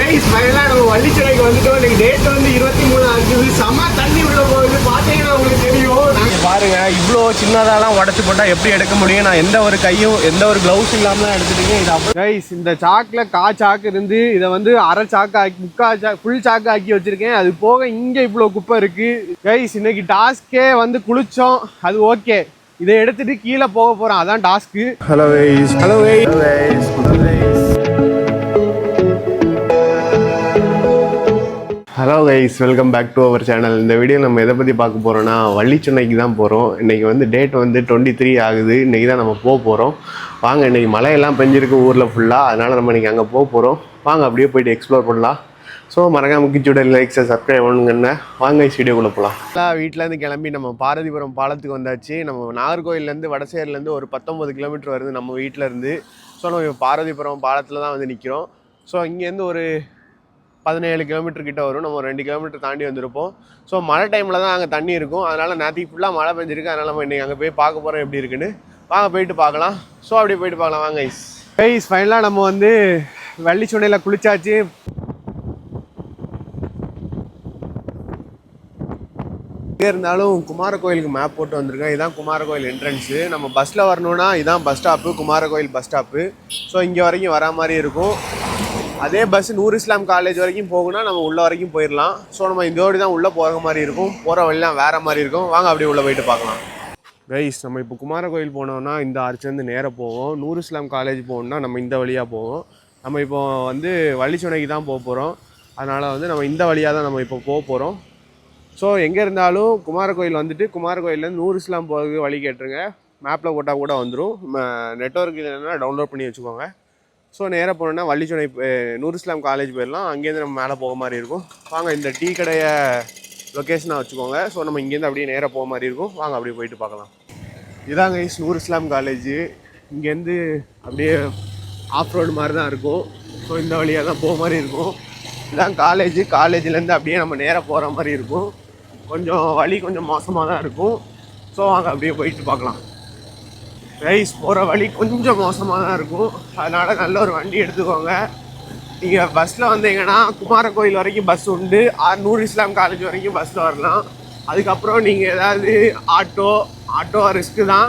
Guys ஃபைனலாக நம்ம வள்ளிச்சிறைக்கு வந்துட்டோம். இன்னைக்கு டேட் வந்து இருபத்தி மூணு ஆகுது செம தண்ணி உள்ள போகுது. பார்த்தீங்கன்னா உங்களுக்கு தெரியும். பாருங்க இவ்வளோ சின்னதாலாம் உடச்சு போட்டால் எப்படி எடுக்க முடியும்? நான் எந்த ஒரு கையும் எந்த ஒரு க்ளவுஸ் இல்லாமல் தான் எடுத்துட்டீங்க. இது அப்போ கைஸ் இந்த சாக்கில் கா சாக்கு இருந்து இதை வந்து அரை சாக்கு ஆக்கி முக்கா சாக்கு ஃபுல் சாக்கு ஆக்கி வச்சிருக்கேன். அது போக இங்கே இவ்வளோ குப்பை இருக்கு. கைஸ் இன்னைக்கு டாஸ்க்கே வந்து குளிச்சோம். அது ஓகே. இதை எடுத்துட்டு கீழே போக போறோம். அதான் task. Hello guys hello hello guys welcome back to our channel இந்த வீடியோ நம்ம எதை பற்றி பார்க்க போகிறோன்னா வள்ளிச்சுனைக்கு தான் போகிறோம் இன்றைக்கி வந்து டேட் வந்து டுவெண்ட்டி த்ரீ ஆகுது. இன்றைக்கி தான் நம்ம போக போகிறோம் வாங்க இன்றைக்கி மழையெல்லாம் பெஞ்சிருக்கு ஊரில் ஃபுல்லாக அதனால் நம்ம இன்றைக்கி அங்கே போக போகிறோம் வாங்க அப்படியே போயிட்டு எக்ஸ்ப்ளோர் பண்ணலாம். ஸோ மறக்காம கிச்சுட லைக்ஸை சப்ஸ்கிரைப் பண்ணுங்கன்னு வாங்க வீடியோக்குள்ளே போகலாம் எல்லாம் வீட்டிலேருந்து கிளம்பி நம்ம பாரதிபுரம் பாலத்துக்கு வந்தாச்சு. நம்ம நாகர்கோயிலேருந்து வடசேரிலேருந்து ஒரு பத்தொம்பது கிலோமீட்டர் வருது நம்ம வீட்டில் இருந்து. ஸோ நம்ம பாரதிபுரம் பாலத்தில் தான் வந்து நிற்கிறோம் ஸோ இங்கேருந்து ஒரு பதினேழு கிலோமீட்டர் கிட்ட வரும். நம்ம ஒரு ரெண்டு கிலோமீட்டர் தாண்டி வந்திருப்போம். ஸோ மழை டைமில் தான் அங்கே தண்ணி இருக்கும். அதனால் நேற்றுக்கு ஃபுல்லாக மழை பெஞ்சிருக்கு. அதனால் நம்ம இன்றைக்கி அங்கே போய் பார்க்க போகிறோம் எப்படி இருக்குன்னு. வாங்க போயிட்டு பார்க்கலாம். ஸோ அப்படியே போயிட்டு பார்க்கலாம். வாங்க ஐஸ் ஐஸ் ஃபைனலாக நம்ம வந்து வெள்ளிச்சுனையில் குளிச்சாச்சு. எங்கே இருந்தாலும் குமார கோயிலுக்கு மேப் போட்டு வந்திருக்கேன். இதான் குமார கோயில் என்ட்ரன்ஸு நம்ம பஸ்ஸில் வரணுன்னா இதான் பஸ் ஸ்டாப்பு குமார கோயில் பஸ் ஸ்டாப்பு ஸோ இங்கே வரைக்கும் வரா மாதிரி இருக்கும். அதே பஸ் நூறு இஸ்லாம் காலேஜ் வரைக்கும் போகணும்னா நம்ம உள்ள வரைக்கும் போயிடலாம் ஸோ நம்ம இதோடு தான் உள்ளே போகிற மாதிரி இருக்கும். போகிற வழிலாம் வேறு மாதிரி இருக்கும். வாங்க அப்படியே உள்ளே போயிட்டு பார்க்கலாம். கைஸ் நம்ம இப்போ குமார கோயில் போனோம்னா இந்த ஆர்ச்சிலேருந்து நேராக போவோம். நூறு இஸ்லாம் காலேஜ் போகணும்னா நம்ம இந்த வழியாக போவோம். நம்ம இப்போ வந்து வள்ளிச்சுனைக்கு தான் போக போகிறோம் அதனால் வந்து நம்ம இந்த வழியாக தான் நம்ம இப்போ போக போகிறோம் ஸோ எங்கே இருந்தாலும் குமார கோயில் வந்துட்டு குமார கோயிலேருந்து நூறு இஸ்லாம் போகிறதுக்கு வழி கேட்டுருங்க. மேப்பில் போட்டால் கூட வந்துடும் நெட்ஒர்க் இல்லைன்னா டவுன்லோட் பண்ணி வச்சுக்கோங்க. ஸோ நேராக போனோன்னா வள்ளிச்சுனை அஹ், நூறு இஸ்லாம் காலேஜ் போயிடலாம். அங்கேருந்து நம்ம மேலே போக மாதிரி இருக்கும். வாங்க இந்த டீ கடையை லொக்கேஷனாக வச்சுக்கோங்க. ஸோ நம்ம இங்கேருந்து அப்படியே நேராக போக மாதிரி இருக்கும். வாங்க அப்படியே போயிட்டு பார்க்கலாம். இதாங்க இஸ் நூர் இஸ்லாம் காலேஜ் இங்கேருந்து அப்படியே ஆஃப் ரோடு மாதிரி தான் இருக்கும். ஸோ இந்த வழியாக தான் போக மாதிரி இருக்கும். இதான் காலேஜ் காலேஜ்லேருந்து அப்படியே நம்ம நேராக போகிற மாதிரி இருக்கும். கொஞ்சம் வழி கொஞ்சம் மோசமாக தான் இருக்கும். ஸோ வாங்க அப்படியே போயிட்டு பார்க்கலாம். ரைஸ் போகிற வழி கொஞ்சம் மோசமாக தான் இருக்கும். அதனால் நல்ல ஒரு வண்டி எடுத்துக்கோங்க. நீங்கள் பஸ்ஸில் வந்தீங்கன்னா குமார கோயில் வரைக்கும் பஸ் உண்டு. நூறு இஸ்லாம் காலேஜ் வரைக்கும் பஸ்ஸில் வரலாம். அதுக்கப்புறம் நீங்கள் ஏதாவது ஆட்டோ ஆட்டோ ரிஸ்க்கு தான்.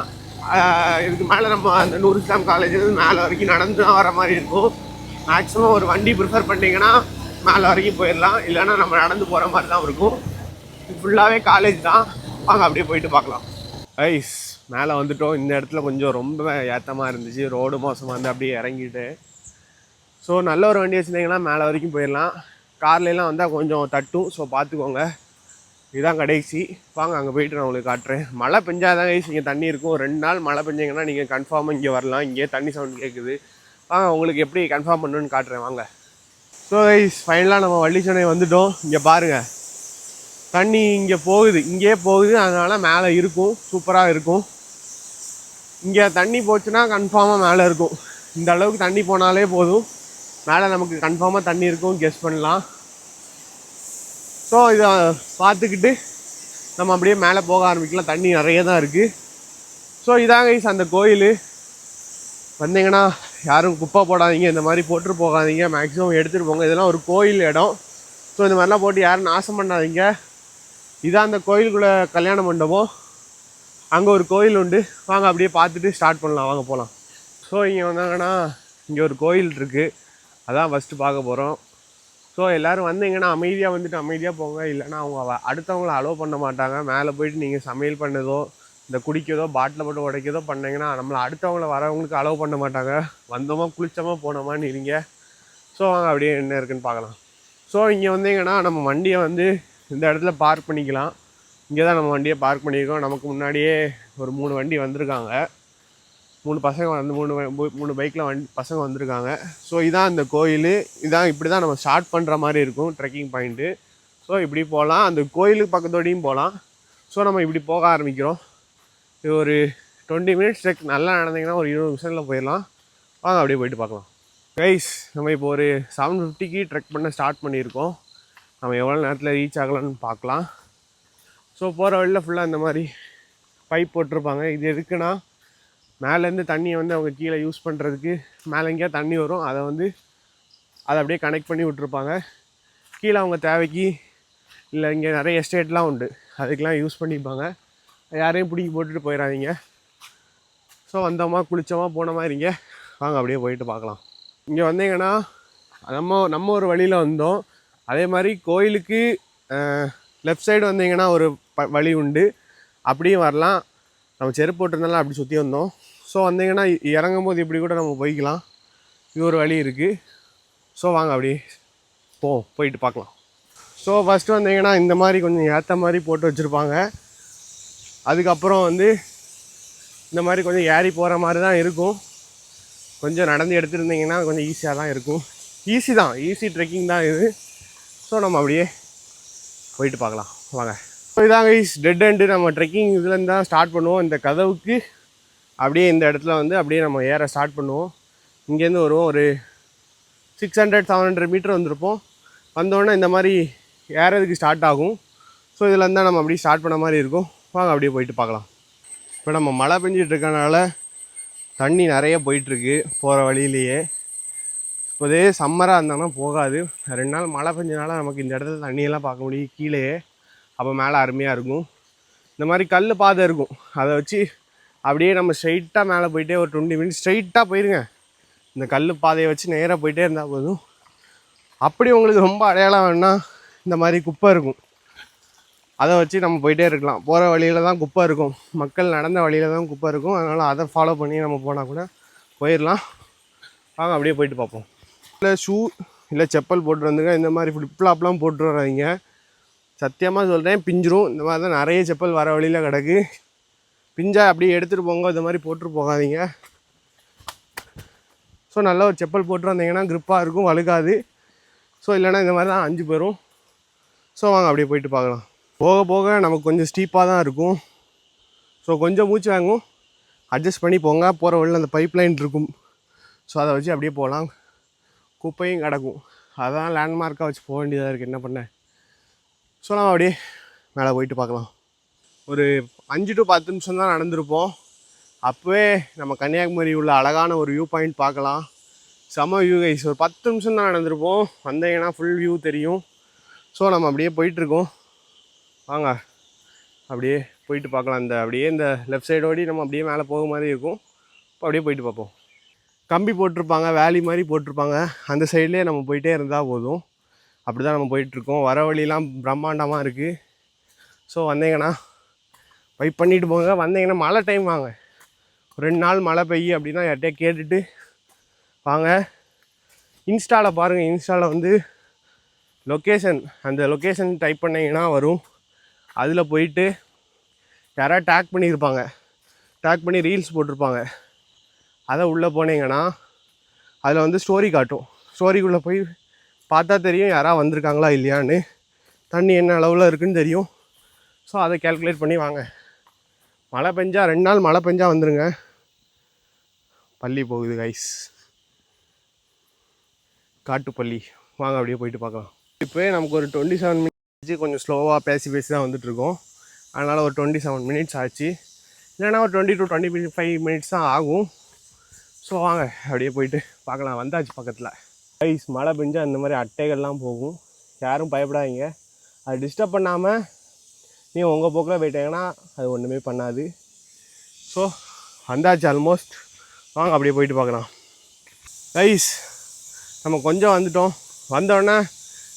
இதுக்கு மேலே நம்ம அந்த நூறு இஸ்லாம் காலேஜ்லேருந்து மேலே வரைக்கும் நடந்து தான் வர மாதிரி இருக்கும். மேக்ஸிமம் ஒரு வண்டி ப்ரிஃபர் பண்ணிங்கன்னா மேலே வரைக்கும் போயிடலாம். இல்லைன்னா நம்ம நடந்து போகிற மாதிரி தான் இருக்கும் ஃபுல்லாகவே காலேஜ் தான். வாங்க அப்படியே போயிட்டு பார்க்கலாம். ஐஸ் மேலே வந்துட்டோம். இந்த இடத்துல கொஞ்சம் ரொம்ப ஏத்தமாக இருந்துச்சு. ரோடு மோசமாக இருந்து அப்படியே இறங்கிட்டு. ஸோ நல்ல ஒரு வண்டி வச்சுருந்தீங்கன்னா மேலே வரைக்கும் போயிடலாம். கார்லலாம் வந்தால் கொஞ்சம் தட்டும். ஸோ பார்த்துக்கோங்க. இதுதான் கடைசி. வாங்க அங்கே போயிட்டு நான் உங்களுக்கு காட்டுறேன். மழை பெஞ்சாதான் கைஸ் இங்கே தண்ணி இருக்கும். ரெண்டு நாள் மழை பெஞ்சிங்கன்னா நீங்கள் கன்ஃபார்மாக இங்கே வரலாம். இங்கே தண்ணி சவுண்ட் கேட்குது வாங்க உங்களுக்கு எப்படி கன்ஃபார்ம் பண்ணணுன்னு காட்டுறேன். வாங்க. ஸோ கைஸ் ஃபைனலாக நம்ம வள்ளிச்சனை வந்துட்டோம். இங்கே பாருங்கள் தண்ணி இங்கே போகுது. இங்கேயே போகுது. அதனால் மேலே இருக்கும். சூப்பராக இருக்கும். இங்கே தண்ணி போச்சுன்னா கன்ஃபார்மாக மேலே இருக்கும். இந்த அளவுக்கு தண்ணி போனாலே போதும். மேலே நமக்கு கன்ஃபார்மாக தண்ணி இருக்கும். கெஸ் பண்ணலாம். ஸோ இதை பார்த்துக்கிட்டு நம்ம அப்படியே மேலே போக ஆரம்பிக்கலாம். தண்ணி நிறைய தான் இருக்குது ஸோ இதாங்க கைஸ் அந்த கோயில். வந்தீங்கன்னா யாரும் குப்பை போடாதீங்க. இந்த மாதிரி போட்டு போகாதீங்க. மேக்ஸிமம் எடுத்துகிட்டு போங்க. இதெல்லாம் ஒரு கோயில் இடம். ஸோ இந்த மாதிரிலாம் போட்டு யாரும் நாசம் பண்ணாதீங்க. இதான் அந்த கோயிலுக்குள்ளே கல்யாண மண்டபம். அங்கே ஒரு கோயில் உண்டு. வாங்க அப்படியே பார்த்துட்டு ஸ்டார்ட் பண்ணலாம். வாங்க போகலாம் ஸோ இங்கே வந்தாங்கன்னா இங்கே ஒரு கோயில் இருக்குது அதான் ஃபஸ்ட்டு பார்க்க போகிறோம் ஸோ எல்லோரும் வந்தீங்கன்னா அமைதியாக வந்துட்டு அமைதியாக போங்க. இல்லைன்னா அவங்க அடுத்தவங்கள அலோவ் பண்ண மாட்டாங்க. மேலே போயிட்டு நீங்கள் சமையல் பண்ணதோ இந்த குடிக்கதோ பாட்டில் போட்டு உடைக்கதோ பண்ணிங்கன்னா நம்மளை அடுத்தவங்கள வரவங்களுக்கு அலோவ் பண்ண மாட்டாங்க. வந்தோமா குளிச்சோமா போனோமான்னு இருங்க ஸோ வாங்க அப்படியே என்ன இருக்குன்னு பார்க்கலாம். ஸோ இங்கே வந்தீங்கன்னா நம்ம வண்டியை வந்து இந்த இடத்துல பார்க் பண்ணிக்கலாம். இங்கே தான் நம்ம வண்டியை பார்க் பண்ணியிருக்கோம். நமக்கு முன்னாடியே ஒரு மூணு வண்டி வந்திருக்காங்க. மூணு பசங்க வந்து மூணு மூணு பைக்கில் வண்டி பசங்க வந்திருக்காங்க. ஸோ இதான் அந்த கோயில். இதான் இப்படி தான் நம்ம ஸ்டார்ட் பண்ணுற மாதிரி இருக்கும் ட்ரெக்கிங் பாயிண்ட்டு ஸோ இப்படி போகலாம் அந்த கோயிலுக்கு பக்கத்தோடையும் போகலாம் ஸோ நம்ம இப்படி போக ஆரம்பிக்கிறோம். இது ஒரு டுவெண்ட்டி மினிட்ஸ் ட்ரெக் நல்லா நடந்தீங்கன்னா ஒரு இருபது நிமிஷத்தில் போயிடலாம். வாங்க அப்படியே போயிட்டு பார்க்கலாம். கைஸ் நம்ம இப்போ ஒரு செவன் ஃபிஃப்டிக்கு ட்ரெக் பண்ண ஸ்டார்ட் பண்ணியிருக்கோம். நம்ம எவ்வளோ நேரத்தில் ரீச் ஆகலான்னு பார்க்கலாம். ஸோ போகிற வழியில் ஃபுல்லாக இந்த மாதிரி பைப் போட்டிருப்பாங்க. இது எதுக்குன்னா மேலேருந்து தண்ணியை வந்து அவங்க கீழே யூஸ் பண்ணுறதுக்கு மேலே எங்கேயா தண்ணி வரும். அதை வந்து அதை அப்படியே கனெக்ட் பண்ணி விட்ருப்பாங்க கீழே அவங்க தேவைக்கு இல்லை இங்கே நிறைய எஸ்டேட்லாம் உண்டு. அதுக்கெலாம் யூஸ் பண்ணிப்பாங்க. யாரையும் பிடிக்கி போட்டுட்டு போயிடாதீங்க ஸோ வந்தோமா குளித்தோமா போன மாதிரி இங்கே வாங்க அப்படியே போயிட்டு பார்க்கலாம். இங்கே வந்தீங்கன்னா நம்ம நம்ம ஒரு வழியில் வந்தோம். அதே மாதிரி கோயிலுக்கு லெஃப்ட் சைடு வந்தீங்கன்னா ஒரு வழி உண்டு. அப்படியும் வரலாம். நம்ம செருப்பு போட்டிருந்தாலும் அப்படி சுற்றி வந்தோம். ஸோ வந்தீங்கன்னா இ- இறங்கும் போது இப்படி கூட நம்ம போய்க்கலாம். இது ஒரு வழி இருக்குது ஸோ வாங்க அப்படியே போ போயிட்டு பார்க்கலாம். ஸோ ஃபஸ்ட்டு வந்தீங்கன்னா இந்த மாதிரி கொஞ்சம் ஏற்ற மாதிரி போட்டு வச்சுருப்பாங்க. அதுக்கப்புறம் வந்து இந்த மாதிரி கொஞ்சம் ஏறி போகிற மாதிரி தான் இருக்கும். கொஞ்சம் நடந்து எடுத்துருந்தீங்கன்னா கொஞ்சம் ஈஸியாக தான் இருக்கும். ஈஸி தான். ஈஸி ட்ரெக்கிங் தான் இது. ஸோ நம்ம அப்படியே போயிட்டு பார்க்கலாம். வாங்க. இதாங்க ஈஸ் டெட் எண்டு நம்ம ட்ரெக்கிங் இதுலேருந்து தான் ஸ்டார்ட் பண்ணுவோம். இந்த கதவுக்கு அப்படியே இந்த இடத்துல வந்து அப்படியே நம்ம ஏற ஸ்டார்ட் பண்ணுவோம். இங்கேருந்து வருவோம். ஒரு six hundred seven hundred meter வந்திருப்போம். வந்தோடனே இந்த மாதிரி ஏறதுக்கு ஸ்டார்ட் ஆகும். ஸோ இதில் இருந்தால் நம்ம அப்படியே ஸ்டார்ட் பண்ண மாதிரி இருக்கும். வாங்க அப்படியே போயிட்டு பார்க்கலாம். இப்போ நம்ம மழை பெஞ்சிட்டு இருக்கனால தண்ணி நிறைய போயிட்டுருக்கு போகிற வழியிலேயே. இப்போதே சம்மராக இருந்தாங்கன்னா போகாது. ரெண்டு நாள் மழை பெஞ்சனால நமக்கு இந்த இடத்துல தண்ணியெல்லாம் பார்க்க முடியும். கீழேயே அப்போ மேலே அருமையாக இருக்கும். இந்த மாதிரி கல் பாதை இருக்கும். அதை வச்சு அப்படியே நம்ம ஸ்ட்ரைட்டாக மேலே போயிட்டே ஒரு டுவெண்ட்டி மினிட்ஸ் ஸ்ட்ரைட்டாக போயிருங்க. இந்த கல் பாதையை வச்சு நேராக போயிட்டே இருந்தால் போதும். அப்படி உங்களுக்கு ரொம்ப அடையாளம் வேணும்னா இந்த மாதிரி குப்பை இருக்கும். அதை வச்சு நம்ம போயிட்டே இருக்கலாம். போகிற வழியில் தான் குப்பை இருக்கும். மக்கள் நடந்த வழியில் தான் குப்பை இருக்கும். அதனால் அதை ஃபாலோ பண்ணி நம்ம போனால் கூட போயிடலாம் வாங்க அப்படியே போயிட்டு பார்ப்போம். இல்லை ஷூ இல்லை செப்பல் போட்டு வந்துங்க இந்த மாதிரி ஃப்ளிப்ஃப்ளாப்லாம் போட்டு வராதீங்க சத்தியமாக சொல்கிறேன் பிஞ்சிரும். இந்த மாதிரி தான் நிறைய செப்பல் வர வழியில் கிடக்கு. பிஞ்சா அப்படியே எடுத்துகிட்டு போங்க இந்த மாதிரி போட்டுட்டு போகாதீங்க. ஸோ நல்ல ஒரு செப்பல் போட்டு வந்தீங்கன்னா க்ரிப்பாக இருக்கும் வழுக்காது. ஸோ இல்லைன்னா இந்த மாதிரி தான் அஞ்சு போயிடும் ஸோ வாங்க அப்படியே போயிட்டு பார்க்கலாம். போக போக நமக்கு கொஞ்சம் ஸ்டீப்பாக தான் இருக்கும். ஸோ கொஞ்சம் மூச்சு வாங்கும். அட்ஜஸ்ட் பண்ணி போங்க போகிற வழியில் அந்த பைப் லைன் இருக்கும். ஸோ அதை வச்சு அப்படியே போகலாம். குப்பையும் கிடக்கும். அதான் லேண்ட்மார்க்காக வச்சு போக வேண்டியதாக இருக்குது என்ன பண்ண? ஸோ நம்ம அப்படியே மேலே போயிட்டு பார்க்கலாம். ஒரு அஞ்சு டு பத்து நிமிஷம் தான் நடந்திருப்போம். அப்போவே நம்ம கன்னியாகுமரி உள்ள அழகான ஒரு வியூ பாயிண்ட் பார்க்கலாம். செம வியூ கைஸ் ஒரு பத்து நிமிஷம் தான் நடந்திருப்போம். வந்தீங்கன்னா ஃபுல் வியூ தெரியும். ஸோ நம்ம அப்படியே போயிட்டுருக்கோம். வாங்க. அப்படியே போயிட்டு பார்க்கலாம். இந்த அப்படியே இந்த லெஃப்ட் சைடு ஓடி நம்ம அப்படியே மேலே போக மாதிரி இருக்கும். இப்போ அப்படியே போயிட்டு பார்ப்போம். கம்பி போட்டிருப்பாங்க வேலி மாதிரி போட்டிருப்பாங்க. அந்த சைட்லேயே நம்ம போயிட்டே இருந்தால் போதும். அப்படி தான் நம்ம போயிட்டுருக்கோம். வர வழியெலாம் பிரம்மாண்டமாக இருக்குது ஸோ வந்தீங்கன்னா வெயிட் பண்ணிட்டு போங்க. வந்தீங்கன்னா மழை டைம் வாங்க. ரெண்டு நாள் மழை பெய்யும் அப்படின்னா யார்கிட்டயே கேட்டுட்டு வாங்க. இன்ஸ்டாவில் பாருங்கள் இன்ஸ்டாவில் வந்து லொக்கேஷன் அந்த லொக்கேஷன் டைப் பண்ணிங்கன்னா வரும். அதில் போயிட்டு யாராவது டேக் பண்ணியிருப்பாங்க டேக் பண்ணி ரீல்ஸ் போட்டிருப்பாங்க. அதை உள்ளே போனீங்கன்னா அதில் வந்து ஸ்டோரி காட்டும். ஸ்டோரிக்குள்ளே போய் பார்த்தா தெரியும் யாராவது வந்திருக்காங்களா இல்லையான்னு. தண்ணி என்ன அளவில் இருக்குன்னு தெரியும். ஸோ அதை கேல்குலேட் பண்ணி வாங்க. மழை பெஞ்சால் ரெண்டு நாள் மழை பெஞ்சால் வந்துடுங்க பள்ளி போகுது கைஸ் காட்டுப்பள்ளி. வாங்க அப்படியே போயிட்டு பார்க்கலாம். இப்போ நமக்கு ஒரு டுவெண்ட்டி செவன் மினிட்ஸ் கொஞ்சம் ஸ்லோவாக பேசி பேசி தான் வந்துட்டுருக்கோம். அதனால் ஒரு டுவெண்ட்டி செவன் மினிட்ஸ் ஆச்சு. இல்லைன்னா ஒரு twenty to twenty five minutes தான் ஆகும். ஸோ வாங்க அப்படியே போயிட்டு பார்க்கலாம். வந்தாச்சு பக்கத்தில். ஐஸ் மழை பெஞ்சால் அந்த மாதிரி அட்டைகள்லாம் போகும். யாரும் பயப்படாதீங்க. அது டிஸ்டர்ப் பண்ணாமல் நீ உங்கள் போக்கில் போயிட்டீங்கன்னா அது ஒன்றுமே பண்ணாது. ஸோ வந்தாச்சு ஆல்மோஸ்ட் வாங்க அப்படியே போயிட்டு பார்க்கலாம். ஐஸ் நம்ம கொஞ்சம் வந்துட்டோம். வந்தோடனே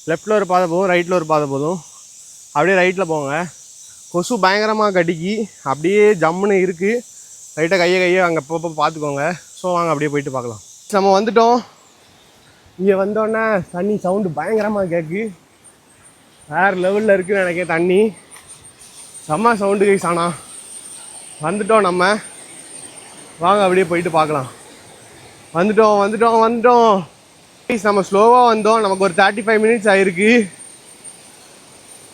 லெஃப்ட்டில் ஒரு பாதை போகும் ரைட்டில் ஒரு பாதை போதும். அப்படியே ரைட்டில் போங்க. கொசு பயங்கரமாக கடிக்கி. அப்படியே ஜம்முன்னு இருக்குது ரைட்டாக கையை கையை அங்கே அப்பப்போ பார்த்துக்கோங்க. ஸோ வாங்க அப்படியே போயிட்டு பார்க்கலாம். நம்ம வந்துட்டோம். இங்கே வந்தோடனே தண்ணி சவுண்டு பயங்கரமாக கேட்கு வேறு லெவலில் இருக்குன்னு நினைக்கிறேன் தண்ணி. செம்ம சவுண்டு கைஸ் ஆனால் வந்துட்டோம் நம்ம. வாங்க அப்படியே போயிட்டு பார்க்கலாம். வந்துட்டோம் வந்துட்டோம் வந்துட்டோம். கைஸ் நம்ம ஸ்லோவாக வந்தோம். நமக்கு ஒரு தேர்ட்டி ஃபைவ் மினிட்ஸ் ஆயிருக்கு.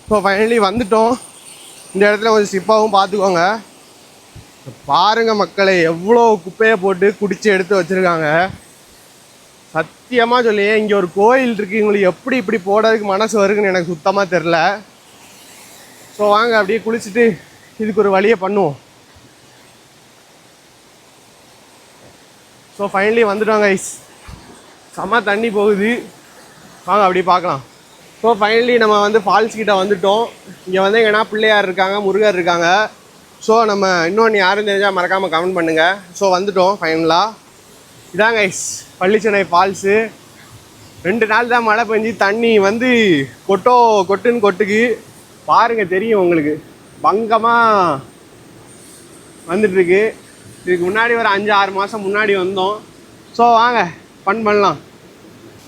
இப்போ ஃபைனலி வந்துட்டோம். இந்த இடத்துல கொஞ்சம் சிப்பாகவும் பார்த்துக்கோங்க. பாருங்கள் மக்களை எவ்வளோ குப்பையை போட்டு குடிச்சு எடுத்து வச்சிருக்காங்க. சத்தியமாக சொல்லியே இங்கே ஒரு கோயில் இருக்கு இவங்களுக்கு எப்படி இப்படி போடுறதுக்கு மனசு வருதுன்னு எனக்கு சுத்தமாக தெரில ஸோ வாங்க அப்படியே குளிச்சுட்டு இதுக்கு ஒரு வழியை பண்ணுவோம். ஸோ ஃபைனலி வந்துட்டோம் கைஸ் செம்ம தண்ணி போகுது. வாங்க அப்படி பார்க்கலாம். ஸோ ஃபைனலி நம்ம வந்து ஃபால்ஸ் கிட்ட வந்துட்டோம். இங்கே வந்து எங்கன்னா பிள்ளையார் இருக்காங்க முருகர் இருக்காங்க. ஸோ நம்ம இன்னொன்று யாரும் தெரிஞ்சால் மறக்காமல் கமெண்ட் பண்ணுங்கள் ஸோ வந்துட்டோம் ஃபைனலாக இதாங்க ஐஸ் பள்ளிச்சென்னை ஃபால்ஸு ரெண்டு நாள் தான் மழை பெஞ்சு தண்ணி வந்து கொட்டோ கொட்டுன்னு கொட்டுக்கு. பாருங்க தெரியும் உங்களுக்கு. பங்கமாக வந்துட்டுருக்கு. இதுக்கு முன்னாடி ஒரு அஞ்சு ஆறு மாதம் முன்னாடி வந்தோம். ஸோ வாங்க ஃபன் பண்ணலாம்.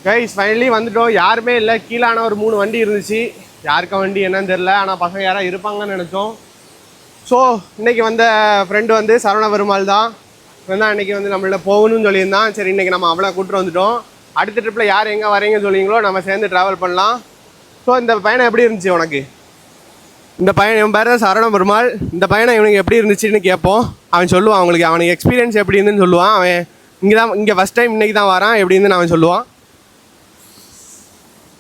கைஸ் ஃபைனலி வந்துட்டோம். யாருமே இல்லை. கீழான ஒரு மூணு வண்டி இருந்துச்சு. யாருக்க வண்டி என்னன்னு தெரில ஆனால் பசங்க யாராவது இருப்பாங்கன்னு நினச்சோம். ஸோ இன்றைக்கி வந்த ஃப்ரெண்டு வந்து சரவண பெருமாள் தான். தான் இன்னைக்கு வந்து நம்மள போகணும்னு சொல்லியிருந்தான் சரி இன்னைக்கு நம்ம அவ்வளோ கூட்டு வந்துட்டோம். அடுத்த ட்ரிப்பில் யார் எங்கே வரீங்கன்னு சொல்லிங்களோ நம்ம சேர்ந்து ட்ராவல் பண்ணலாம். ஸோ இந்த பயணம் எப்படி இருந்துச்சு உனக்கு? இந்த பையன் இவன் பேர் தான் சரவண பெருமாள். இந்த பையனை இவனுக்கு எப்படி இருந்துச்சுன்னு கேட்போம். அவன் சொல்லுவான் அவங்களுக்கு அவனுக்கு எக்ஸ்பீரியன்ஸ் எப்படி இருந்துன்னு சொல்லுவான். அவன் இங்கே தான் இங்கே ஃபஸ்ட் டைம் இன்னைக்கு தான் வரான் எப்படி இருந்துன்னு அவன் சொல்லுவான்.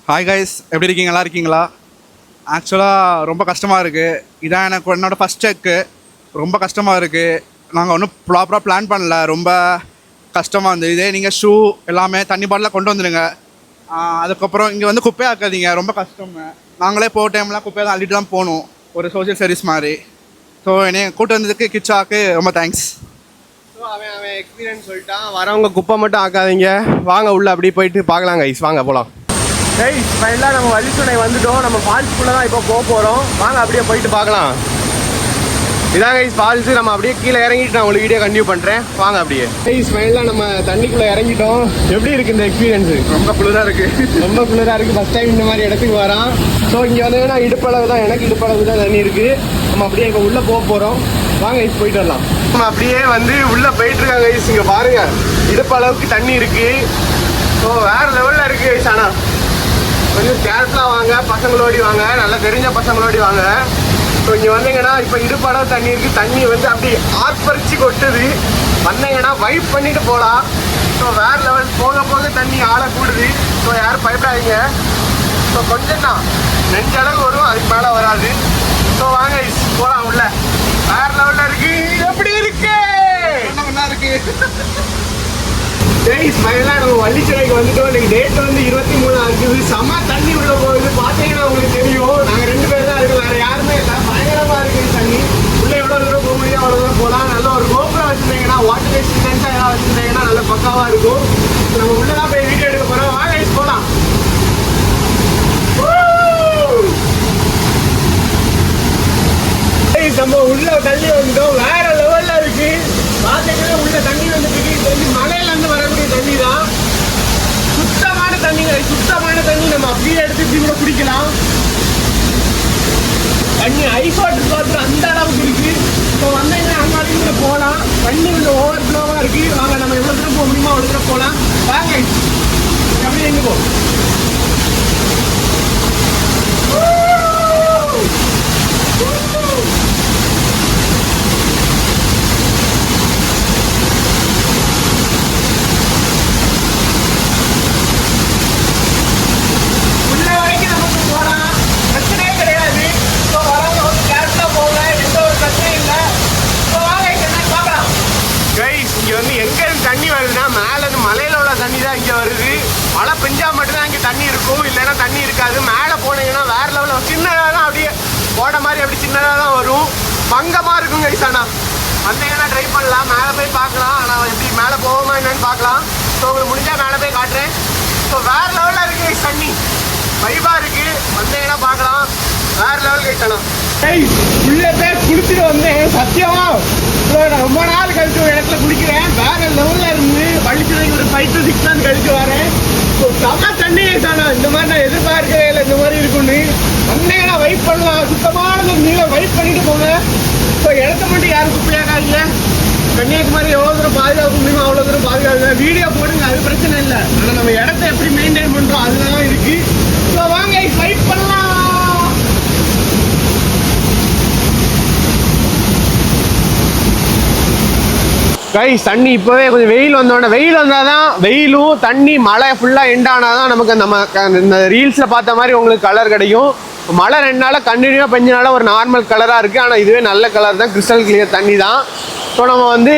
ஹாய் கைஸ் எப்படி இருக்கீங்க? நல்லா இருக்கீங்களா? ஆக்சுவலாக ரொம்ப கஷ்டமாக இருக்குது இதான் எனக்கு என்னோட ஃபஸ்ட் செக்கு ரொம்ப கஷ்டமாக இருக்குது நாங்கள் ஒன்றும் ப்ராப்பராக பிளான் பண்ணல. ரொம்ப கஷ்டமாக இருந்தது. இதே நீங்கள் ஷூ எல்லாமே தண்ணி பாட்டில் கொண்டு வந்துடுங்க. அதுக்கப்புறம் இங்கே வந்து குப்பையாக ஆக்காதீங்க ரொம்ப கஷ்டம். நாங்களே போகிற டைம்லாம் குப்பையை தான் அள்ளிட்டு தான் போகணும். ஒரு சோஷியல் சர்வீஸ் மாதிரி. ஸோ என்னை கூட்டு வந்ததுக்கு கிச்சாக்கு ரொம்ப தேங்க்ஸ் ஸோ அவன் அவன் எக்ஸ்பீரியன்ஸ் சொல்லிட்டான். வரவங்க குப்பை மட்டும் ஆக்காதீங்க. வாங்க உள்ள அப்படியே போயிட்டு பார்க்கலாம் கைஸ் வாங்க போகலாம் கைஸ் ஃபைனலாக நம்ம வள்ளித்துணை வந்துட்டோம். நம்ம ஃபால்ஸ்குள்ளே தான் இப்போ போக போகிறோம் வாங்க அப்படியே போயிட்டு பார்க்கலாம். இதான் கைஸ் ஃபால்ஸு நம்ம அப்படியே கீழே இறங்கிட்டு நான் உங்களுக்கு வீடியோ கண்டினியூ பண்ணுறேன் வாங்க அப்படியே. கைஸ் ஃபைனலாக நம்ம தண்ணிக்குள்ளே இறங்கிட்டோம். எப்படி இருக்கு இந்த எக்ஸ்பீரியன்ஸு ரொம்ப குளிராக இருக்குது ரொம்ப குளிராக இருக்குது ஃபஸ்ட் டைம் இந்த மாதிரி இடத்துக்கு வரான். ஸோ இங்கே வந்தீங்கன்னா இடுப்பளவு தான் எனக்கு இடுப்பளவு தான் தண்ணி இருக்குது நம்ம அப்படியே இப்போ உள்ளே போக போகிறோம் வாங்க ஐஸ் போயிட்டு வரலாம். நம்ம அப்படியே வந்து உள்ளே போயிட்டு இருக்காங்க ஐஸ் இங்கே பாருங்க. இடுப்பளவுக்கு தண்ணி இருக்குது ஸோ வேறு லெவலில் இருக்குது ஐஸ் ஆனால் கொஞ்சம் கேர்ஃபுல்லாக வாங்க. பசங்களோடி வாங்க. நல்லா தெரிஞ்ச பசங்களோடி வாங்க. ஸோ இங்கே வந்தீங்கன்னா இப்போ இடுப்பளவு தண்ணி இருக்குது தண்ணி வந்து அப்படி ஆர்ப்பரிச்சு கொட்டுது. வந்தீங்கன்னா வைப் பண்ணிட்டு போகலாம் ஸோ வேற லெவல் போக போக தண்ணி ஆழ கூடுது. ஸோ யாரும் பயப்படாதீங்க. ஸோ கொஞ்சம் தான். நெஞ்சளவு வரும் அதுக்கு மேலே வராது. ஸோ வாங்க போகலாம் உள்ள. வேற லெவலில் இருக்கு. எப்படி இருக்கு? நல்லா இருக்குது டேய்ஸ் ஃபைனலாக நம்ம வள்ளிச்சிறைக்கு வந்துட்டோம். இன்னைக்கு டேட் வந்து இருபத்தி மூணு ஆகுது செம்ம தண்ணி உள்ள போகுது. பார்த்தீங்கன்னா உங்களுக்கு தெரியும்? நாங்கள் ரெண்டு பேர் வேற யாருமே இல்லை. பயங்கரமா இருக்கு தண்ணி. உள்ள எவ்வளோ தூரம் போக முடியும் அவ்வளோ தூரம் போகலாம். நல்ல ஒரு கோபுரம் வச்சுருந்தீங்கன்னா வாட்டர் ரெசிஸ்டன்ஸாக ஏதாவது வச்சிருந்தீங்கன்னா நல்ல பக்காவாக இருக்கும். நம்ம உள்ளதான் போய் வீடியோ எடுக்க போறோம். வாங்க போகலாம் நம்ம உள்ள தள்ளி வந்துட்டோம். வேற லெவல்ல இருக்கு. பாத்தீங்கன்னா உள்ள தண்ணி வந்துட்டு இருக்கு மலையில இருந்து வரக்கூடிய தண்ணி தான். சுத்தமான தண்ணி சுத்தமான தண்ணி நம்ம அப்படியே எடுத்து இப்படி கூட குடிக்கலாம். தண்ணி ஐஸ் வாட்டர் பாத்திரம் அந்த அளவுக்கு இருக்கு. இப்போ வந்தீங்கன்னா அந்த அளவுக்கு போகலாம் தண்ணி கொஞ்சம் ஓவர் ஃப்ளோவாக இருக்கு. வாங்க நம்ம எவ்வளோ தூரம் போக முடியுமோ அவ்வளோ தூரம் போகலாம் வாங்க. அப்படியே எங்க போ. Woo வரைக்கும் நமக்கு போகலாம் பிரச்சனையே கிடையாது ஸோ வரவங்க வந்து கேரக்டாக போங்க எந்த ஒரு பிரச்சனையும் இல்லை ஸோ வாங்க என்ன பார்க்கலாம் கைஸ் இங்கே வந்து எங்கேருந்து தண்ணி வருதுன்னா மேலேருந்து மலையில் உள்ள தண்ணி தான் இங்கே வருது. மழை பெஞ்சா மட்டும்தான் இங்கே தண்ணி இருக்கும். இல்லைன்னா தண்ணி இருக்காது. மேலே போனீங்கன்னா வேறு லெவலில் சின்னதாக தான் அப்படியே போட மாதிரி அப்படி சின்னதாக தான் வரும். பங்கமாக இருக்கும் கைசானா வந்தீங்கன்னா ட்ரை பண்ணலாம். மேலே போய் பார்க்கலாம். ஆனால் எப்படி மேலே போவோமா என்னன்னு பார்க்கலாம். ஸோ உங்களுக்கு முடிஞ்சால் மேலே போய் காட்டுறேன். ஸோ வேறு லெவலில் இருக்குது தண்ணி. வைபாக இருக்குது வந்தீங்கன்னா பார்க்கலாம். வேறு லெவல் கைசானா உள்ளே போய் குளிச்சுட்டு வந்தேன். சத்தியமா? நான் ரொம்ப நாள் கழிச்சு ஒரு இடத்துல குளிக்கிறேன். வேற லெவல்ல இருந்து பள்ளிச்சுறைக்கு ஒரு ஃபைவ் டு சிக்ஸ் தான் கழிச்சு வரேன். ஸோ செம தண்ணி தானே இந்த மாதிரி நான் எதிர்பார்க்கவே இல்லை இந்த மாதிரி இருக்கும்னு. வந்தீங்கன்னா வைப் பண்ணலாம் சுத்தமான நீங்க வைப் பண்ணிட்டு போங்க ஸோ இடத்த மட்டும் யாரும் குப்பையாக்காதீங்க கன்னியாகுமரி எவ்வளோ தூரம் பாதுகாக்க முடியுமோ அவ்வளோ தூரம் பாதுகாக்க வீடியோ போடுங்க அது பிரச்சனை இல்லை. ஆனால் நம்ம இடத்த எப்படி மெயின்டைன் பண்ணுறோம் அதுதான் இருக்கு ஸோ வாங்க ஃபைட் பண்ணலாம் கைஸ் தண்ணி இப்போவே கொஞ்சம் வெயில் வந்தோடனே வெயில் வந்தால் தான் வெயிலும் தண்ணி மழை ஃபுல்லாக எண்ட் ஆனால் தான் நமக்கு நம்ம இந்த ரீல்ஸில் பார்த்த மாதிரி உங்களுக்கு கலர் கிடைக்கும். மழை ரெண்டு நாளாக கண்டினியூவாக பெஞ்சனால ஒரு நார்மல் கலராக இருக்குது ஆனால் இதுவே நல்ல கலர் தான் கிறிஸ்டல் கிளியர் தண்ணி தான். ஸோ நம்ம வந்து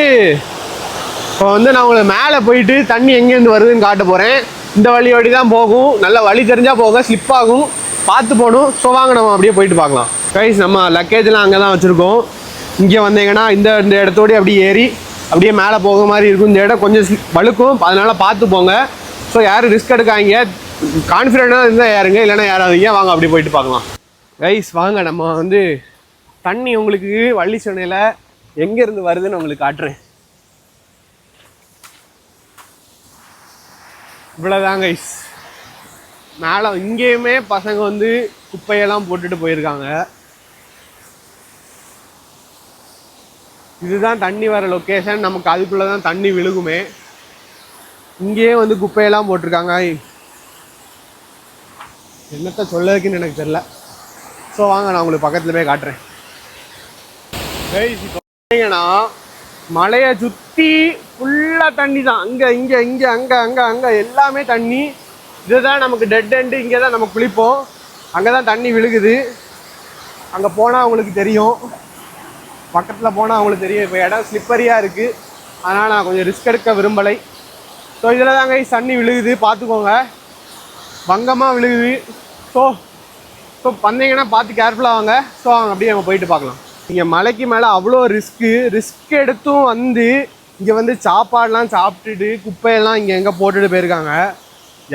இப்போ வந்து நான் உங்களுக்கு மேலே போயிட்டு தண்ணி எங்கேருந்து வருதுன்னு காட்ட போகிறேன் இந்த வழியோடி தான் போகும். நல்ல வழி தெரிஞ்சால் போக ஸ்லிப் ஆகும். பார்த்து போகணும். ஸோ வாங்க நம்ம அப்படியே போயிட்டு பார்க்கலாம். கைஸ் நம்ம லக்கேஜ்லாம் அங்கே தான் வச்சுருக்கோம். இங்கே வந்தீங்கன்னா இந்த இந்த இடத்தோடய அப்படியே ஏறி அப்படியே மேலே போக மாதிரி இருக்கும். இந்த இடம் கொஞ்சம் வழுக்கும். அதனால் பார்த்து போங்க. ஸோ யாரும் ரிஸ்க் எடுக்காதீங்க. கான்ஃபிடென்ட்டாக இருந்தால் யாருங்க இல்லைன்னா யாராதீங்க வாங்க அப்படி போயிட்டு பார்க்கலாம். கைஸ் வாங்க. நம்ம வந்து தண்ணி உங்களுக்கு வள்ளி சென்னையில் எங்கேருந்து வருதுன்னு உங்களுக்கு காட்டுறேன். இவ்வளோதான் கைஸ் மேலே இங்கேயுமே பசங்க வந்து குப்பையெல்லாம் போட்டுட்டு போயிருக்காங்க. இதுதான் தண்ணி வர லொக்கேஷன் நமக்கு அதுக்குள்ளே தான் தண்ணி விழுகுமே. இங்கேயே வந்து குப்பையெல்லாம் போட்டிருக்காங்க. என்னத்த சொல்லதுக்குன்னு எனக்கு தெரில ஸோ வாங்க நான் உங்களுக்கு பக்கத்தில் போய் காட்டுறேன். பார்த்தீங்கன்னா மலையை சுற்றி ஃபுல்லாக தண்ணி தான். அங்கே இங்கே இங்கே அங்கே அங்கே அங்கே எல்லாமே தண்ணி. இதுதான் நமக்கு டெட் எண்டு இங்கே தான் நம்ம குளிப்போம். அங்கே தான் தண்ணி விழுகுது. அங்கே போனால் உங்களுக்கு தெரியும். பக்கத்தில் போனால் அவங்களுக்கு தெரியும். இப்போ இடம் ஸ்லிப்பரியாக இருக்குது அதனால் நான் கொஞ்சம் ரிஸ்க் எடுக்க விரும்பலை. ஸோ இதில் தாங்க தண்ணி விழுகுது. பார்த்துக்கோங்க. பங்கமாக விழுகுது. ஸோ ஸோ வந்தீங்கன்னா பார்த்து கேர்ஃபுல்லாக வாங்க. ஸோ அவங்க அப்படியே நம்ம போயிட்டு பார்க்கலாம். இங்கே மலைக்கு மேலே அவ்வளோ ரிஸ்க்கு ரிஸ்க் எடுத்தும் வந்து இங்கே வந்து சாப்பாடெலாம் சாப்பிட்டுட்டு குப்பையெல்லாம் இங்கே எங்கே போட்டுட்டு போயிருக்காங்க.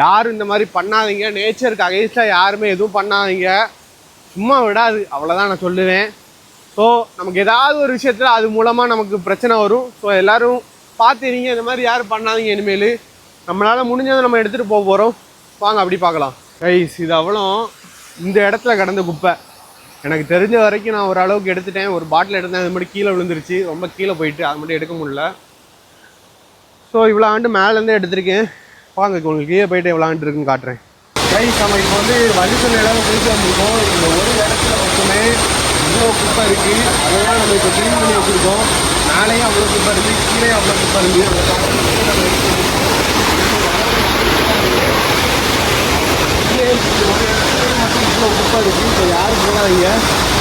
யாரும் இந்த மாதிரி பண்ணாதீங்க. நேச்சருக்கு அகைன்ஸ்டாக யாருமே எதுவும் பண்ணாதீங்க. சும்மா விடாது. அவ்வளோதான் நான் சொல்லுவேன். ஸோ நமக்கு ஏதாவது ஒரு விஷயத்தில் அது மூலமாக நமக்கு பிரச்சனை வரும். ஸோ எல்லோரும் பார்த்துறீங்க இந்த மாதிரி யாரும் பண்ணாதீங்க இனிமேல். நம்மளால் முடிஞ்சதை நம்ம எடுத்துகிட்டு போக போகிறோம் வாங்க அப்படி பார்க்கலாம். கைஸ் இது அவ்வளோ. இந்த இடத்துல கடந்த குப்பை. எனக்கு தெரிஞ்ச வரைக்கும் நான் ஓரளவுக்கு எடுத்துட்டேன். ஒரு பாட்டில் எடுத்தேன். அது மட்டும் கீழே விழுந்துருச்சு. ரொம்ப கீழே போயிட்டு அது மட்டும் எடுக்க முடியல. ஸோ இவ்வளோ ஆண்டு மேலேருந்தே எடுத்திருக்கேன். வாங்க உங்களுக்கு கீழே போயிட்டு எவ்வளோ ஆண்டு இருக்குன்னு காட்டுறேன். கைஸ் நம்ம இப்போ வந்து வலிசல் இடம் போயிட்டு வந்திருக்கோம். இந்த ஒரு இடத்துல மட்டுமே இவ்வளோ குப்பை இருக்குது அதெல்லாம் நம்ம இப்போ க்ளீன் பண்ணி வச்சுருக்கோம். மேலேயும் அவ்வளோ குப்பை இருக்குது கீழே அவ்வளோ குப்பை இருக்குது மட்டும் இவ்வளோ குப்பை இருக்குது இப்போ யாரும் போகாதீங்க.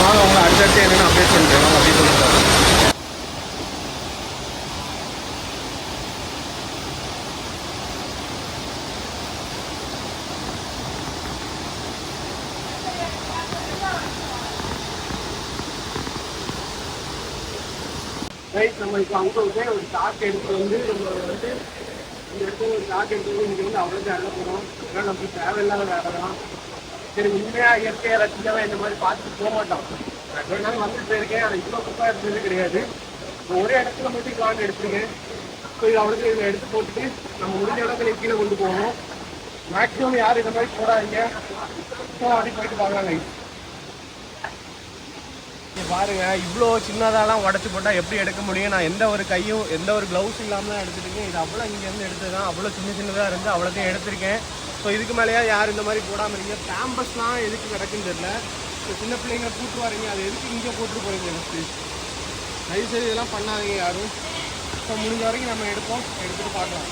வாங்க அவங்க அடுத்தடுத்து என்னென்னு அப்டேட் பண்ணுறேன் அப்படின்னு அப்படி ரைட் நம்ம இப்போ அங்கே வந்து ஒரு ஸ்டாக் எடுத்து வந்து நம்ம வந்து இந்த இடத்துல ஒரு ஸ்டாக் எடுத்து வந்து இங்கே வந்து அவ்வளோ தான் போகிறோம் ஏன்னா நமக்கு தேவையில்லாத வேலை தான். சரி உண்மையாக இயற்கையாக ரசிக்கவே இந்த மாதிரி பார்த்துட்டு போக மாட்டோம். நான் நாள் வந்துட்டு இருக்கேன். ஆனால் இவ்வளோ குப்பா இருந்தது கிடையாது. ஒரே இடத்துல மட்டும் காண்டு எடுத்துருக்கேன். ஸோ இது அவளுக்கு இதை எடுத்து போட்டுட்டு நம்ம முடிஞ்ச இடத்துல கீழே கொண்டு போகணும். மேக்ஸிமம் யாரும் இந்த மாதிரி போடாதீங்க. ஸோ அப்படி போயிட்டு பார்க்கலாம் பாருங்க இவ்வளோ சின்னதாலாம் உடச்சி போட்டால் எப்படி எடுக்க முடியும்? நான் எந்த ஒரு கையும் எந்த ஒரு க்ளவுஸ் இல்லாமல் தான் எடுத்துருக்கேன் இது அவ்வளோ இங்கேருந்து எடுத்தது தான் அவ்வளோ சின்ன சின்னதாக இருந்து அவ்வளோத்தையும் எடுத்திருக்கேன். ஸோ இதுக்கு மேலேயா யார் இந்த மாதிரி போடாமல் இருக்கீங்க பேம்பஸ்லாம் எதுக்கு கிடக்குன்னு தெரியல. ஸோ சின்ன பிள்ளைங்க கூட்டு வரீங்க அது எதுக்கு இங்கே போட்டு போகிறீங்க ஃபஸ்ட்டு தயவுசெய்து இதெல்லாம் பண்ணாதீங்க யாரும். ஸோ முடிஞ்ச வரைக்கும் நம்ம எடுப்போம். எடுத்துகிட்டு பார்க்கலாம்.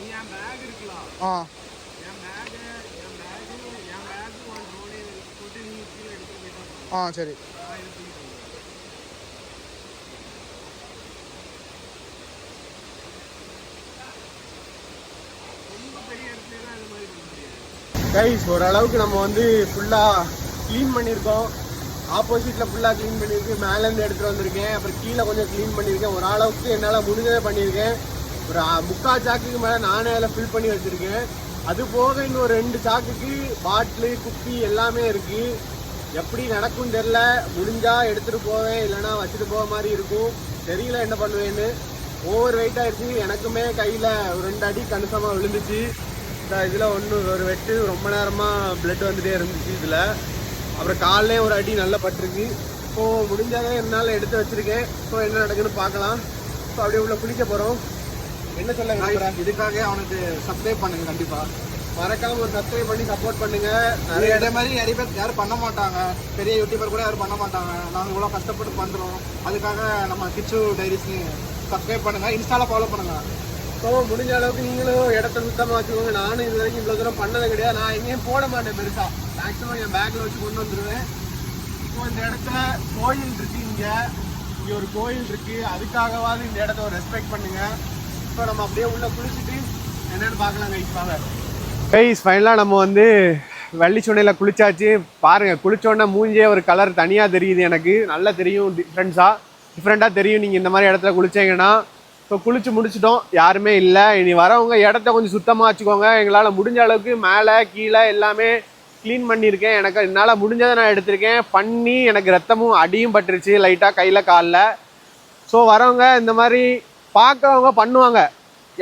நீ என் பேக் இருக்கலாம் ஆ என் பேகு என் பேகு என் பேகு உன் ட்ரோனே போட்டு நீ கீழே எடுத்துட்டு போயிட்டு ஆ சரி. கைஸ் ஓரளவுக்கு நம்ம வந்து ஃபுல்லாக க்ளீன் பண்ணியிருக்கோம். ஆப்போசிட்டில் ஃபுல்லாக க்ளீன் பண்ணியிருக்கு. மேலேருந்து எடுத்துகிட்டு வந்திருக்கேன். அப்புறம் கீழே கொஞ்சம் க்ளீன் பண்ணியிருக்கேன். ஒரு அளவுக்கு என்னால் முடிஞ்சதை பண்ணியிருக்கேன். ஒரு முக்கால் சாக்குக்கு மேலே நானே அதில் ஃபில் பண்ணி வச்சுருக்கேன். அது போக இன்னும் ரெண்டு சாக்குக்கு பாட்டிலு குப்பி எல்லாமே இருக்குது எப்படி நடக்கும்னு தெரில முடிஞ்சால் எடுத்துகிட்டு போவேன் இல்லைன்னா வச்சுட்டு போக மாதிரி இருக்கும். தெரியல என்ன பண்ணுவேன்னு. ஓவர் வெயிட் ஆயிடுச்சு. எனக்குமே கையில் ஒரு ரெண்டு அடி கணிசமாக விழுந்துச்சு. இந்த இதில் ஒன்று ஒரு வெட்டு ரொம்ப நேரமாக பிளட் வந்துட்டே இருந்துச்சு இதில். அப்புறம் காலைலே ஒரு அடி நல்லா பட்டிருக்கு. ஸோ முடிஞ்சாலே என்னால் எடுத்து வச்சிருக்கேன். ஸோ என்ன நடக்குன்னு பார்க்கலாம். ஸோ அப்படியே உள்ள குளிக்க போகிறோம் என்ன சொல்ல இதுக்காக அவனுக்கு சப்ஸ்கிரைப் பண்ணுங்க கண்டிப்பா. மறக்காம ஒரு சப்ஸ்கிரைப் பண்ணி சப்போர்ட் பண்ணுங்க. நிறைய இதே மாதிரி நிறைய பேர் யாரும் பண்ண மாட்டாங்க. பெரிய யூடியூபர் கூட யாரும் பண்ண மாட்டாங்க. நாங்கள் இவ்வளோ கஷ்டப்பட்டு பண்ணுறோம் அதுக்காக நம்ம கிச்சு டைரிஸ் சப்ஸ்கிரைப் பண்ணுங்க. இன்ஸ்டால ஃபாலோ பண்ணுங்க. ஸோ முடிஞ்ச அளவுக்கு நீங்களும் இடத்த சுத்தமாக வச்சுக்கோங்க. நானும் இது வரைக்கும் இவ்வளோ தூரம் பண்ணது கிடையாது. நான் எங்கேயும் போட மாட்டேன் பெருசாக மேக்ஸிமம் என் பேக்கில் வச்சு கொண்டு வந்துடுவேன் ஸோ இந்த இடத்துல கோயில் இருக்கு இங்கே. இங்கே ஒரு கோயில் இருக்கு. அதுக்காகவாது இந்த இடத்த ரெஸ்பெக்ட் பண்ணுங்க. இப்போ நம்ம அப்படியே உள்ளே குளிச்சுட்டு என்னென்னு பார்க்கலாம் கைக்கு வாங்க. கைஸ் ஃபைனலாக நம்ம வந்து வெள்ளிச்சுனையில் குளிச்சாச்சு. பாருங்கள் குளிச்சோடனே மூஞ்சே ஒரு கலர் தனியாக தெரியுது எனக்கு. நல்லா தெரியும் டிஃப்ரெண்ட்ஸாக டிஃப்ரெண்ட்டாக தெரியும் நீங்கள் இந்த மாதிரி இடத்துல குளிச்சிங்கன்னா. இப்போ குளிச்சு முடிச்சிட்டோம். யாருமே இல்லை. இனி வரவங்க இடத்த கொஞ்சம் சுத்தமாக வச்சுக்கோங்க. எங்களால் முடிஞ்ச அளவுக்கு மேலே கீழே எல்லாமே க்ளீன் பண்ணியிருக்கேன். எனக்கு என்னால் முடிஞ்சதை நான் எடுத்திருக்கேன். பண்ணி எனக்கு ரத்தமும் அடியும் பட்டுருச்சு. லைட்டாக கையில் காலில். ஸோ வரவங்க இந்த மாதிரி பார்க்குறவங்க பண்ணுவாங்க.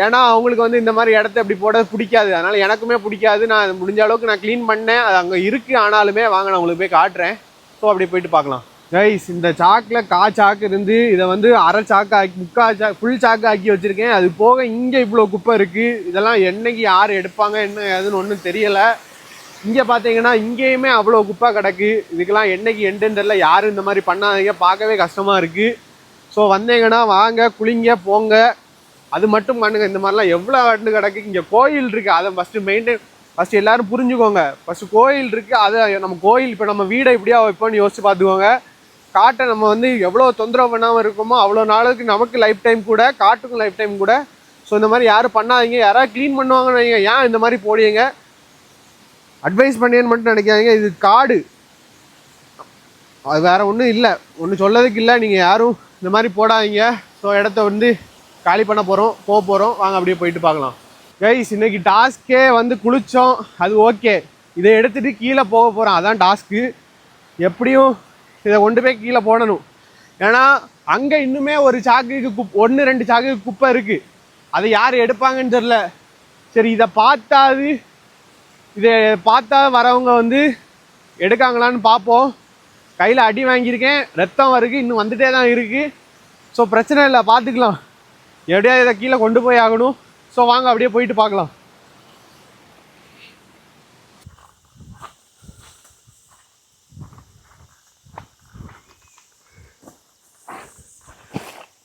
ஏன்னா அவங்களுக்கு வந்து இந்த மாதிரி இடத்த இப்படி போட பிடிக்காது. அதனால் எனக்குமே பிடிக்காது. நான் முடிஞ்ச அளவுக்கு நான் க்ளீன் பண்ணேன். அது அங்கே இருக்குது ஆனாலுமே வாங்க நான் உங்களுக்கு போய் காட்டுறேன். ஸோ அப்படி போயிட்டு பார்க்கலாம். கைஸ் இந்த சாக்கில் கா சாக்கு இருந்து இதை வந்து அரை சாக்கு ஆக்கி முக்கா சா ஃபுல் சாக்கு ஆக்கி வச்சுருக்கேன். அது போக இங்கே இவ்வளோ குப்பை இருக்குது இதெல்லாம் என்னைக்கு யார் எடுப்பாங்க? என்ன ஏதுன்னு ஒன்றும் தெரியலை. இங்கே பார்த்தீங்கன்னா இங்கேயுமே அவ்வளோ குப்பை கிடக்கு. இதுக்கெல்லாம் என்னைக்கு எண்டுன்னு தெரியல. யாரும் இந்த மாதிரி பண்ணாதீங்க. பார்க்கவே கஷ்டமாக இருக்குது ஸோ வந்தீங்கன்னா வாங்க குளிங்க போங்க. அது மட்டும் பண்ணுங்க இந்த மாதிரிலாம் எவ்வளோ ஆண்டு கிடக்கு இங்கே கோயில் இருக்குது அதை ஃபஸ்ட்டு மெயின்டைன் ஃபஸ்ட்டு எல்லாரும் புரிஞ்சுக்கோங்க. ஃபஸ்ட்டு கோயில் இருக்குது அதை நம்ம கோயில் இப்போ நம்ம வீடை இப்படியா வைப்போம்னு யோசிச்சு பார்த்துக்கோங்க. காட்டை நம்ம வந்து எவ்வளோ தொந்தரவு பண்ணாமல் இருக்கோமோ அவ்வளோ நாளுக்கு நமக்கு லைஃப் டைம் கூட காட்டுக்கும் லைஃப் டைம் கூட. ஸோ இந்த மாதிரி யாரும் பண்ணாதீங்க. யாராவது க்ளீன் பண்ணுவாங்கன்னு வைங்க ஏன் இந்த மாதிரி போடுவீங்க அட்வைஸ் பண்ணேன்னு மட்டும் நினைக்காதீங்க. இது காடு. அது வேறு ஒன்றும் இல்லை. ஒன்றும் சொல்லதுக்கு இல்லை. நீங்கள் யாரும் இந்த மாதிரி போடாதீங்க. ஸோ இடத்த வந்து காலி பண்ண போகிறோம் போக போகிறோம் வாங்க அப்படியே போயிட்டு பார்க்கலாம். கைஸ் இன்னைக்கு டாஸ்க்கே வந்து குளித்தோம் அது ஓகே. இதை எடுத்துகிட்டு கீழே போக போகிறோம் அதான் டாஸ்க்கு எப்படியும் இதை கொண்டு போய் கீழே போடணும். ஏன்னா அங்கே இன்னுமே ஒரு சாக்குக்கு குப் ஒன்று ரெண்டு சாக்குக்கு குப்பை இருக்குது அதை யார் எடுப்பாங்கன்னு தெரில சரி இதை பார்த்தாது இதை பார்த்தா வரவங்க வந்து எடுக்காங்களான்னு பார்ப்போம். கையில் அடி வாங்கியிருக்கேன். ரத்தம் வருது. இன்னும் வந்துட்டே தான் இருக்குது ஸோ பிரச்சனை இல்லை. பார்த்துக்கலாம். எப்படியா இதை கீழே கொண்டு போய் ஆகணும்? ஸோ வாங்க அப்படியே போயிட்டு பார்க்கலாம்.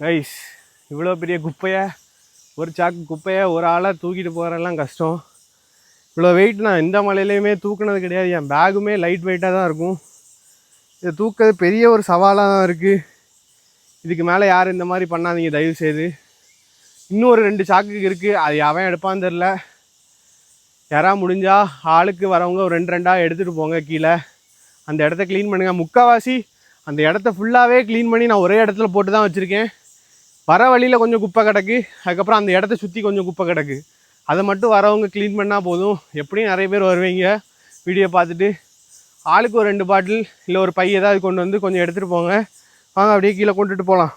ரைஸ் இவ்வளோ பெரிய குப்பையை ஒரு சாக்கு குப்பையை ஒரு ஆளாக தூக்கிட்டு போகிறதெல்லாம் கஷ்டம். இவ்வளோ வெயிட் நான் எந்த மலையிலையுமே தூக்குனது கிடையாது. என் பேகுமே லைட் வெயிட்டாக தான் இருக்கும். இதை தூக்கிறது பெரிய ஒரு சவாலாக தான் இருக்குது இதுக்கு மேலே யாரும் இந்த மாதிரி பண்ணாதீங்க தயவு செய்து இன்னும் ஒரு ரெண்டு சாக்கு இருக்குது அது அவன் எடுப்பான்னு தெரில யாராக முடிஞ்சால் ஆளுக்கு வரவங்க ஒரு ரெண்டு ரெண்டாக எடுத்துகிட்டு போங்க கீழே. அந்த இடத்த க்ளீன் பண்ணுங்கள் முக்கால்வாசி அந்த இடத்த ஃபுல்லாகவே க்ளீன் பண்ணி நான் ஒரே இடத்துல போட்டு தான் வச்சுருக்கேன். வர வழியில் கொஞ்சம் குப்பை கிடக்கு. அதுக்கப்புறம் அந்த இடத்த சுற்றி கொஞ்சம் குப்பை கிடக்கு. அதை மட்டும் வரவங்க க்ளீன் பண்ணால் போதும். எப்படியும் நிறைய பேர் வருவீங்க. வீடியோ பார்த்துட்டு. ஆளுக்கு ஒரு ரெண்டு பாட்டில் இல்லை ஒரு பை ஏதாவது கொண்டு வந்து கொஞ்சம் எடுத்துகிட்டு போங்க. வாங்க அப்படியே கீழே கொண்டுட்டு போகலாம்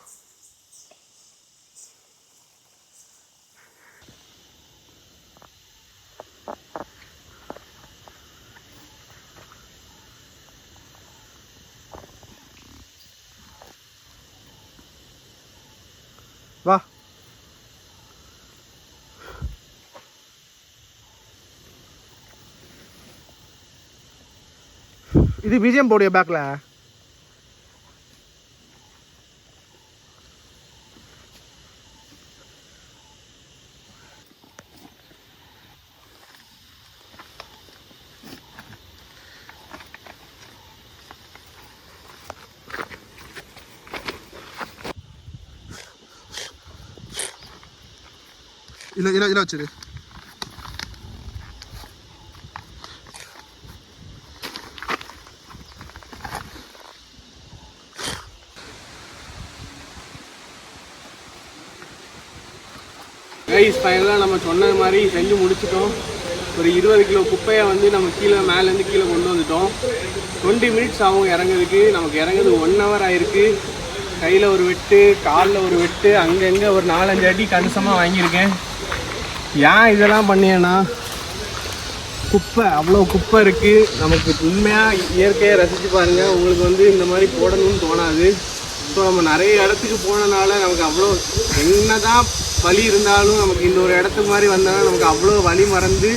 இது பிஜிஎம் போடிய பேக்கில் இல்லை இல்லை இல்லை வச்சுரு. கைஸ் ஃபைனலாக நம்ம சொன்னது மாதிரி செஞ்சு முடிச்சிட்டோம். ஒரு இருபது கிலோ குப்பையை வந்து நம்ம கீழே மேலேருந்து கீழே கொண்டு வந்துட்டோம். டுவெண்ட்டி மினிட்ஸ் ஆகும் இறங்குறதுக்கு. நமக்கு இறங்குறது ஒன் ஹவர் ஆயிருக்கு. கையில் ஒரு வெட்டு காலில் ஒரு வெட்டு அங்கங்கே ஒரு நாலஞ்சு அடி கணிசமாக வாங்கியிருக்கேன். ஏன் இதெல்லாம் பண்ணியேன்னா குப்பை அவ்வளோ குப்பை இருக்குது நமக்கு உண்மையாக இயற்கையை ரசித்து பாருங்கள் உங்களுக்கு வந்து இந்த மாதிரி போடணும்னு தோணாது. ஸோ நம்ம நிறைய இடத்துக்கு போனனால நமக்கு அவ்வளோ என்ன தான் வலி இருந்தாலும் நமக்கு இன்னொரு இடத்துக்கு மாதிரி வந்தாலும் நமக்கு அவ்வளோ வலி மறந்து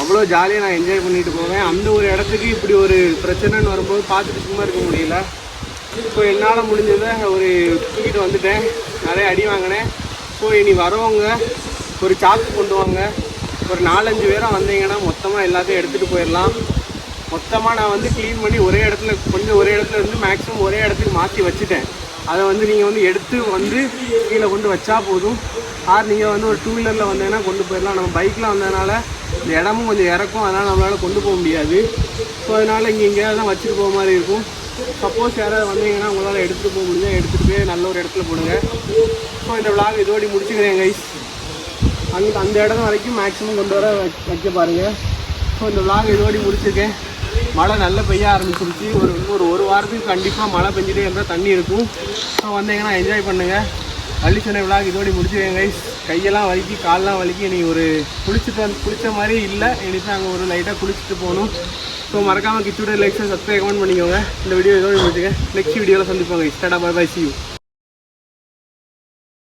அவ்வளோ ஜாலியாக நான் என்ஜாய் பண்ணிட்டு போவேன். அந்த ஒரு இடத்துக்கு இப்படி ஒரு பிரச்சனைன்னு வரும்போது பார்த்துட்டு சும்மா இருக்க முடியல. இப்போ என்னால் முடிஞ்சதை ஒரு தூக்கிட்டு வந்துட்டேன். நிறைய அடி வாங்கினேன். ஸோ இனி வரவங்க ஒரு சாக்கு கொண்டு வாங்க. ஒரு நாலஞ்சு பேராக வந்தீங்கன்னா மொத்தமாக எல்லாத்தையும் எடுத்துகிட்டு போயிடலாம். மொத்தமாக நான் வந்து க்ளீன் பண்ணி ஒரே இடத்துல கொஞ்சம் ஒரே இடத்துல இருந்து மேக்ஸிமம் ஒரே இடத்துக்கு மாற்றி வச்சுட்டேன். அதை வந்து நீங்கள் வந்து எடுத்து வந்து கீழே கொண்டு வச்சா போதும். ஆர் நீங்கள் வந்து ஒரு டூ வீலரில் வந்தீங்கன்னா கொண்டு போயிடலாம். நம்ம பைக்கில் வந்ததுனால இந்த இடமும் கொஞ்சம் இறக்கும். அதனால் நம்மளால் கொண்டு போக முடியாது. ஸோ அதனால் இங்கே எங்கேயாவது தான் வச்சுட்டு போக மாதிரி இருக்கும். சப்போஸ் யாராவது வந்தீங்கன்னா உங்களால் எடுத்துகிட்டு போக முடிஞ்சா எடுத்துகிட்டு போய் நல்ல ஒரு இடத்துல போடுங்க. ஸோ இந்த விளாக் இதோடி முடிச்சுக்கிறேன் கைஸ் அந்த அந்த இடம் வரைக்கும் மேக்ஸிமம் கொண்டு வர வைக்க- பாருங்கள் ஸோ இந்த விளாக் இதோடி முடிச்சிருக்கேன். மழை நல்லா பெய்ய ஆரம்பிச்சிருச்சு. ஒரு இன்னும் ஒரு ஒரு வாரத்துக்கு கண்டிப்பாக மழை பெஞ்சிட்டே இருந்தால் தண்ணி இருக்கும். ஸோ வந்தீங்கன்னா என்ஜாய் பண்ணுங்கள் அள்ளி சொன்ன விளாக் இதோடி முடிச்சிருக்கேன் கைஸ் கையெல்லாம் வலிக்கி கால்லாம் வலிக்கி நீ ஒரு குளிச்சுட்டு வந்து குளிச்ச மாதிரி இல்லை இனிதான் அங்கே ஒரு லைட்டாக குளிச்சுட்டு போகணும் ஸோ மறக்காமல் கிச்சோட லைக்ஸை சப்ஸ்கிரைப் கமெண்ட் பண்ணிக்கோங்க இந்த வீடியோ இதோடு முடிச்சுக்கேன் நெக்ஸ்ட் வீடியோவில் சந்திப்போங்க ஸ்டாடா பை பாய் சி யூ